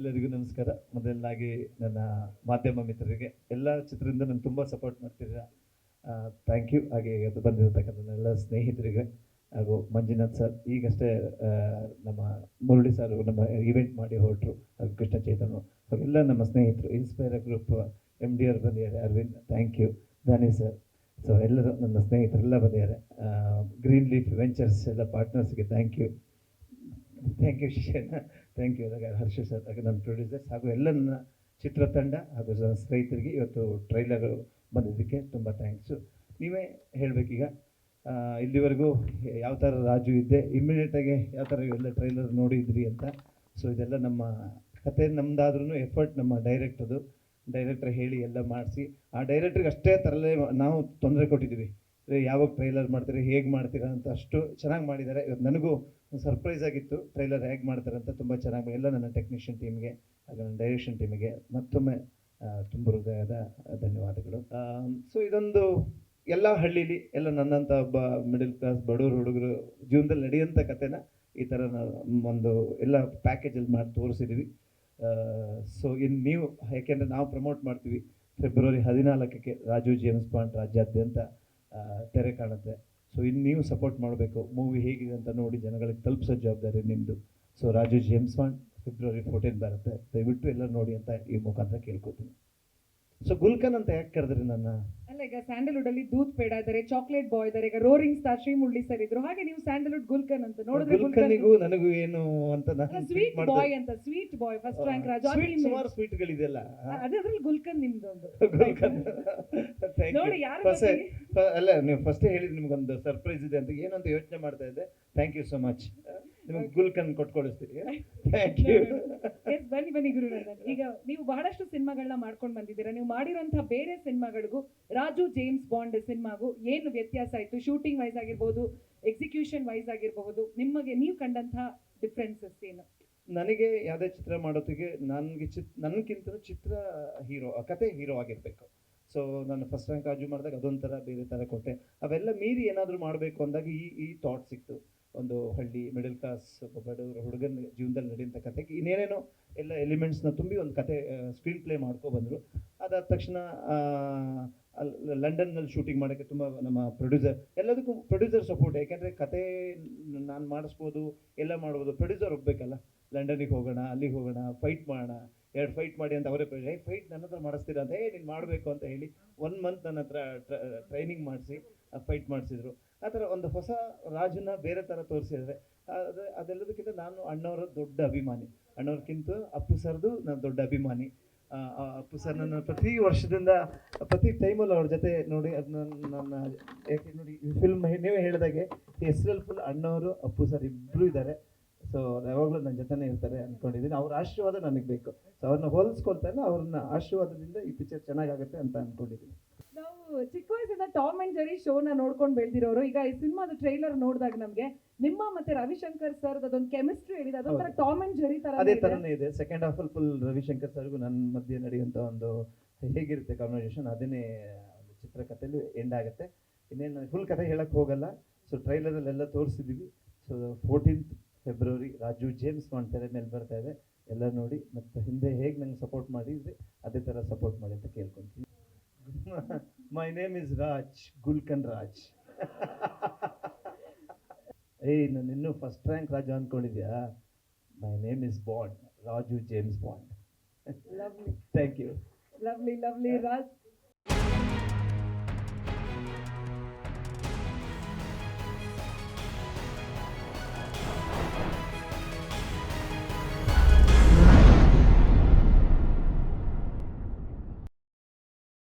ಎಲ್ಲರಿಗೂ ನಮಸ್ಕಾರ. ಮೊದಲನಾಗಿ ನನ್ನ ಮಾಧ್ಯಮ ಮಿತ್ರರಿಗೆ, ಎಲ್ಲ ಚಿತ್ರದಿಂದ ನಾನು ತುಂಬ ಸಪೋರ್ಟ್ ಮಾಡ್ತಿದ್ದೀರಾ ಥ್ಯಾಂಕ್ ಯು ಹಾಗೆ ಅದು ಬಂದಿರತಕ್ಕಂಥ ನನ್ನೆಲ್ಲ ಸ್ನೇಹಿತರಿಗೆ ಹಾಗೂ ಮಂಜುನಾಥ್ ಸರ್ ಈಗಷ್ಟೇ ನಮ್ಮ ಮುರುಳಿ ಸರ್ ನಮ್ಮ ಇವೆಂಟ್ ಮಾಡಿ ಹೊರಟರು, ಹಾಗೂ ಕೃಷ್ಣ ಚೈತನ್ಯ ಅವರೆಲ್ಲ ನಮ್ಮ ಸ್ನೇಹಿತರು ಇನ್ಸ್ಪೈರ ಗ್ರೂಪ್ ಎಂ ಡಿ ಅವ್ರು ಬಂದಿದ್ದಾರೆ. Arvind thank you Dani sir so ಎಲ್ಲರೂ ನನ್ನ ಸ್ನೇಹಿತರೆಲ್ಲ ಬಂದಿದ್ದಾರೆ. ಗ್ರೀನ್ ಲೀಫ್ ವೆಂಚರ್ಸ್ ಎಲ್ಲ ಪಾರ್ಟ್ನರ್ಸ್ಗೆ ಥ್ಯಾಂಕ್ ಯು ಥ್ಯಾಂಕ್ ಯು ಶಿಕ್ಷಣ ಥ್ಯಾಂಕ್ ಯು ಹರ್ಷ ಸರ್, ಹಾಗೆ ನಮ್ಮ ಪ್ರೊಡ್ಯೂಸರ್ಸ್ ಹಾಗೂ ಎಲ್ಲ ನನ್ನ ಚಿತ್ರತಂಡ ಹಾಗೂ ನನ್ನ ಸ್ನೇಹಿತರಿಗೆ ಇವತ್ತು ಟ್ರೈಲರ್ ಬಂದಿದ್ದಕ್ಕೆ ತುಂಬ ಥ್ಯಾಂಕ್ಸು ನೀವೇ ಹೇಳಬೇಕೀಗ ಇಲ್ಲಿವರೆಗೂ ಯಾವ ಥರ ರಾಜು ಇದ್ದೆ ಇಮ್ಮಿಡಿಯೇಟಾಗಿ ಯಾವ ಥರ ಎಲ್ಲ ಟ್ರೈಲರ್ ನೋಡಿದ್ರಿ ಅಂತ. ಸೊ ಇದೆಲ್ಲ ನಮ್ಮ ಕತೆ ನಮ್ಮದಾದ್ರೂ ಎಫರ್ಟ್ ನಮ್ಮ ಡೈರೆಕ್ಟರ್ದು ಡೈರೆಕ್ಟ್ರ್ ಹೇಳಿ ಎಲ್ಲ ಮಾಡಿಸಿ. ಆ ಡೈರೆಕ್ಟ್ರಿಗೆ ಅಷ್ಟೇ ತರಲೇ ನಾವು ತೊಂದರೆ ಕೊಟ್ಟಿದ್ದೀವಿ. ಯಾವಾಗ ಟ್ರೈಲರ್ ಮಾಡ್ತೀರಿ, ಹೇಗೆ ಮಾಡ್ತೀರಾ ಅಂತ ಅಷ್ಟು ಚೆನ್ನಾಗಿ ಮಾಡಿದ್ದಾರೆ. ಇವತ್ತು ನನಗೂ ಸರ್ಪ್ರೈಸ್ ಆಗಿತ್ತು. ಟ್ರೈಲರ್ ಹೇಗೆ ಮಾಡ್ತಾರೆ ಅಂತ ತುಂಬ ಚೆನ್ನಾಗಿ ಎಲ್ಲ ನನ್ನ ಟೆಕ್ನಿಷಿಯನ್ ಟೀಮ್ಗೆ, ಹಾಗೆ ನನ್ನ ಡೈರೆಕ್ಷನ್ ಟೀಮಿಗೆ ಮತ್ತೊಮ್ಮೆ ತುಂಬ ಹೃದಯದ ಧನ್ಯವಾದಗಳು. ಸೊ ಇದೊಂದು ಎಲ್ಲ ಹಳ್ಳೀಲಿ, ಎಲ್ಲ ನನ್ನಂಥ ಒಬ್ಬ ಮಿಡಲ್ ಕ್ಲಾಸ್ ಬಡವರು ಹುಡುಗರು ಜೀವನದಲ್ಲಿ ನಡೆಯುವಂಥ ಕಥೆನ ಈ ಥರ ಒಂದು ಎಲ್ಲ ಪ್ಯಾಕೇಜಲ್ಲಿ ಮಾಡಿ ತೋರಿಸಿದ್ದೀವಿ ಸೊ ಇನ್ನು ನೀವು ಯಾಕೆಂದರೆ ನಾವು ಪ್ರಮೋಟ್ ಮಾಡ್ತೀವಿ ಫೆಬ್ರವರಿ ಹದಿನಾಲ್ಕಕ್ಕೆ ರಾಜು ಜೇಮ್ಸ್ ಪಾಯಿಂಟ್ ರಾಜ್ಯಾದ್ಯಂತ ತೆರೆ ಕಾಣುತ್ತೆ. ಸೊ ಇನ್ನು ನೀವು ಸಪೋರ್ಟ್ ಮಾಡಬೇಕು. ಮೂವಿ ಹೇಗಿದೆ ಅಂತ ನೋಡಿ ಜನಗಳಿಗೆ ತಲುಪಿಸೋ ಜವಾಬ್ದಾರಿ ನಿಮ್ಮದು so Raju James February fourteen ಬರುತ್ತೆ. ದಯವಿಟ್ಟು ಎಲ್ಲ ನೋಡಿ ಅಂತ ಈ ಮುಖಾಂತರ ಕೇಳ್ಕೊತೀನಿ. ಸೊ ಗುಲ್ಕನ್ ಅಂತ ಯಾಕೆ ಕರೆದ್ರಿ ನನ್ನ? ಅಲ್ಲ ಈಗ ಸ್ಯಾಂಡಲ್ವುಡ್ ಅಲ್ಲಿ ದೂತ್ ಪೇಡ ಇದಾರೆ ಚಾಕ್ಲೇಟ್ ಬಾಯ್ ಇದಾರೆ ಈಗ ರೋರಿಂಗ್ ಸ್ಟಾರ್ ಶ್ರೀಮುರಳಿ ಸರ್ ಇದ್ರು. ಹಾಗೆ ನೀವು ಸ್ಯಾಂಡಲ್ವುಡ್ ಗುಲ್ಕನ್ ಅಂತ ನೋಡಿದ್ರೆ ಗುಲ್ಕನ್ನಿಗೂ ನನಗೂ ಏನು ಅಂತ ನಾನು ಸ್ವೀಟ್ ಬಾಯ್ ಅಂತ sweet boy first rank Raja. ಸುಮಾರು ಸ್ವೀಟ್ ಗಳಿದೆಲ್ಲ. ಅದ್ರಲ್ಲಿ ಗುಲ್ಕನ್ ನಿಮ್ದೊಂದು ಗುಲ್ಕನ್ ನೋಡಿ ಯಾರು ಅಲ್ಲ ನೀವು ಫಸ್ಟ್ ಹೇಳಿದ್ರೆ ನಿಮ್ಗೊಂದು ಸರ್ಪ್ರೈಸ್ ಇದೆ ಅಂತ ಏನಂತ ಯೋಚನೆ ಮಾಡ್ತಾ ಇದ್ದೆ. ಥ್ಯಾಂಕ್ ಯು ಸೊ ಮಚ್ ನಿಮಗೆ ಗುಲ್ಕನ್ ಥ್ಯಾಂಕ್ ಯು ಎಸ್ ಬನ್ನಿ ಬನ್ನಿ ಗುರುನಂದನ್ ಈಗ ನೀವು ಬಹಳಷ್ಟು ಸಿನಿಮಾಗಳನ್ನ ಮಾಡ್ಕೊಂಡು ಬಂದಿದ್ದೀರಾ. ನೀವು ಮಾಡಿರುವಂತಹ ಬೇರೆ ಸಿನಿಮಾಗಳಿಗೂ ರಾಜು ಜೇಮ್ಸ್ ಬಾಂಡ್ ಸಿನಿಮಾಗೂ ಏನು ವ್ಯತ್ಯಾಸ ಆಯ್ತು? ಶೂಟಿಂಗ್ ವೈಸ್ ಆಗಿರ್ಬೋದು ಎಕ್ಸಿಕ್ಯೂಷನ್ ವೈಸ್ ಆಗಿರಬಹುದು ನಿಮಗೆ ನೀವು ಕಂಡಂತಹ ಡಿಫ್ರೆನ್ಸಸ್ ಏನು? ನನಗೆ ಯಾವುದೇ ಚಿತ್ರ ಮಾಡೋದಕ್ಕೆ ನನಗೆ ಚಿತ್ ನನಗಿಂತ ಚಿತ್ರ ಹೀರೋ ಕತೆ ಹೀರೋ ಆಗಿರಬೇಕು. ಸೊ ನಾನು ಫಸ್ಟ್ ರ್ಯಾಂಕ್ ರಾಜು ಮಾಡಿದಾಗ ಅದೊಂಥರ ಬೇರೆ ಥರ ಕೊಟ್ಟೆ. ಅವೆಲ್ಲ ಮೀರಿ ಏನಾದರೂ ಮಾಡಬೇಕು ಅಂದಾಗ ಈ ಈ ಥಾಟ್ ಸಿಕ್ತು. ಒಂದು ಹಳ್ಳಿ ಮಿಡಲ್ ಕ್ಲಾಸ್ ಬಡವರ ಹುಡುಗನ ಜೀವನದಲ್ಲಿ ನಡೆಯುವಂಥ ಕಥೆಗೆ ಇನ್ನೇನೇನೋ ಎಲ್ಲ ಎಲಿಮೆಂಟ್ಸ್ನ ತುಂಬಿ ಒಂದು ಕತೆ ಸ್ಕ್ರೀನ್ ಪ್ಲೇ ಮಾಡ್ಕೊಬಂದರು ಅದಾದ ತಕ್ಷಣ ಲಂಡನ್ನಲ್ಲಿ ಶೂಟಿಂಗ್ ಮಾಡೋಕ್ಕೆ ತುಂಬ ನಮ್ಮ ಪ್ರೊಡ್ಯೂಸರ್ ಎಲ್ಲದಕ್ಕೂ ಪ್ರೊಡ್ಯೂಸರ್ ಸಪೋರ್ಟ್ ಯಾಕೆಂದರೆ ಕತೆ ನಾನು ಮಾಡಿಸ್ಬೋದು, ಎಲ್ಲ ಮಾಡ್ಬೋದು ಪ್ರೊಡ್ಯೂಸರ್ ಹೋಗ್ಬೇಕಲ್ಲ. ಲಂಡನಿಗೆ ಹೋಗೋಣ, ಅಲ್ಲಿಗೆ ಹೋಗೋಣ ಫೈಟ್ ಮಾಡೋಣ, ಎರಡು ಫೈಟ್ ಮಾಡಿ ಅಂತ ಅವರೇ ಏ ಫೈಟ್ ನನ್ನ ಹತ್ರ ಮಾಡಿಸ್ತೀರಾ ಅಂತ, ಏ, ನೀನು ಮಾಡಬೇಕು ಅಂತ ಹೇಳಿ ಒನ್ ಮಂತ್ ನನ್ನ ಹತ್ರ ಟ್ರೈನಿಂಗ್ ಮಾಡಿಸಿ ಫೈಟ್ ಮಾಡಿಸಿದ್ರು. ಆ ಥರ ಒಂದು ಹೊಸ ರಾಜನ ಬೇರೆ ಥರ ತೋರಿಸಿದ್ರೆ ಅದು ಅದೆಲ್ಲದಕ್ಕಿಂತ ನಾನು ಅಣ್ಣವರ ದೊಡ್ಡ ಅಭಿಮಾನಿ. ಅಣ್ಣವ್ರಕ್ಕಿಂತ ಅಪ್ಪು ಸರ್ದು ನಾನು ದೊಡ್ಡ ಅಭಿಮಾನಿ. ಅಪ್ಪು ಸರ್ ನನ್ನ ಪ್ರತಿ ವರ್ಷದಿಂದ, ಪ್ರತಿ ಟೈಮಲ್ಲಿ ಅವ್ರ ಜೊತೆ ನೋಡಿ ಅದು ನನ್ನ ಯಾಕೆ ನೋಡಿ ಫಿಲ್ಮ್ ನೀವೇ ಹೇಳಿದಾಗೆ ಹೆಸರಲ್ಲಿ ಫುಲ್ ಅಣ್ಣವರು, ಅಪ್ಪು ಸರ್ ಇಬ್ಬರು ಇದ್ದಾರೆ. ಸೊ ಯಾವಾಗಲೂ ನನ್ನ ಜೊತೆನೇ ಇರ್ತಾರೆ ಅಂದ್ಕೊಂಡಿದ್ದೀನಿ ಅವ್ರ ಆಶೀರ್ವಾದ ನನಗೆ ಬೇಕು. ಸೊ ಅವ್ರನ್ನ ಹೋಲಿಸ್ಕೊಳ್ತಾ ಇಲ್ಲ, ಅವ್ರನ್ನ ಆಶೀರ್ವಾದದಿಂದ ಈ ಪಿಕ್ಚರ್ ಚೆನ್ನಾಗಾಗುತ್ತೆ ಅಂತ ಅಂದ್ಕೊಂಡಿದ್ದೀನಿ ಚಿಕ್ಕ ವಯಸ್ಸಿಂದ ಟಾಮ್ ಅಂಡ್ ಜೆರಿ ಶೋನ ನೋಡ್ಕೊಂಡು ಬೆಳೆದಿರೋರು. ಈಗ ಈ ಸಿನಿಮಾದ ಟ್ರೈಲರ್ ನೋಡಿದಾಗ ನಮಗೆ ನಿಮ್ಮ ಮತ್ತೆ ರವಿಶಂಕರ್ ಸರ್ ಅದೊಂದು ಕೆಮಿಸ್ಟ್ರಿ ಹೇಳಿದೆ ಅದೊಂಥರ ಟಾಮ್ ಅಂಡ್ ಜೆರಿ ತರ ಅದೇ ತರನೇ ಇದೆ. ಸೆಕೆಂಡ್ ಹಾಫಲ್ಲಿ ಫುಲ್ ರವಿಶಂಕರ್ ಸರ್ಗೂ ನನ್ನ ಮಧ್ಯೆ ನಡೆಯುವಂತ ಒಂದು ಹೇಗಿರುತ್ತೆ ಕಾನ್ವರ್ಸೇಷನ್ ಅದನ್ನೇ ಒಂದು ಚಿತ್ರಕಥೆಯಲ್ಲಿ ಎಂಡ್ ಆಗುತ್ತೆ. ಇನ್ನೇನು ಫುಲ್ ಕಥೆ ಹೇಳಕ್ಕೆ ಹೋಗಲ್ಲ. ಸೊ ಟ್ರೈಲರಲ್ಲೆಲ್ಲ ತೋರಿಸಿದ್ದೀವಿ so fourteenth February Raju James ಮಾಡ್ತಾರೆ ಮೇಲೆ ಬರ್ತಾ ಇದೆ. ಎಲ್ಲ ನೋಡಿ ಮತ್ತು ಹಿಂದೆ ಹೇಗೆ ನಂಗೆ ಸಪೋರ್ಟ್ ಮಾಡಿದ್ರಿ ಅದೇ ಥರ ಸಪೋರ್ಟ್ ಮಾಡಿ ಅಂತ ಕೇಳ್ಕೊತೀನಿ. ಮೈ ನೇಮ್ ಇಸ್ ರಾಜ್ ಗುಲ್ಕನ್ ರಾಜ್ ಏಯ್ ನಾನು ಇನ್ನೂ first rank Raju ಅಂದ್ಕೊಂಡಿದ್ಯಾ my name is Bond Raju James Bond lovely thank you lovely lovely Raj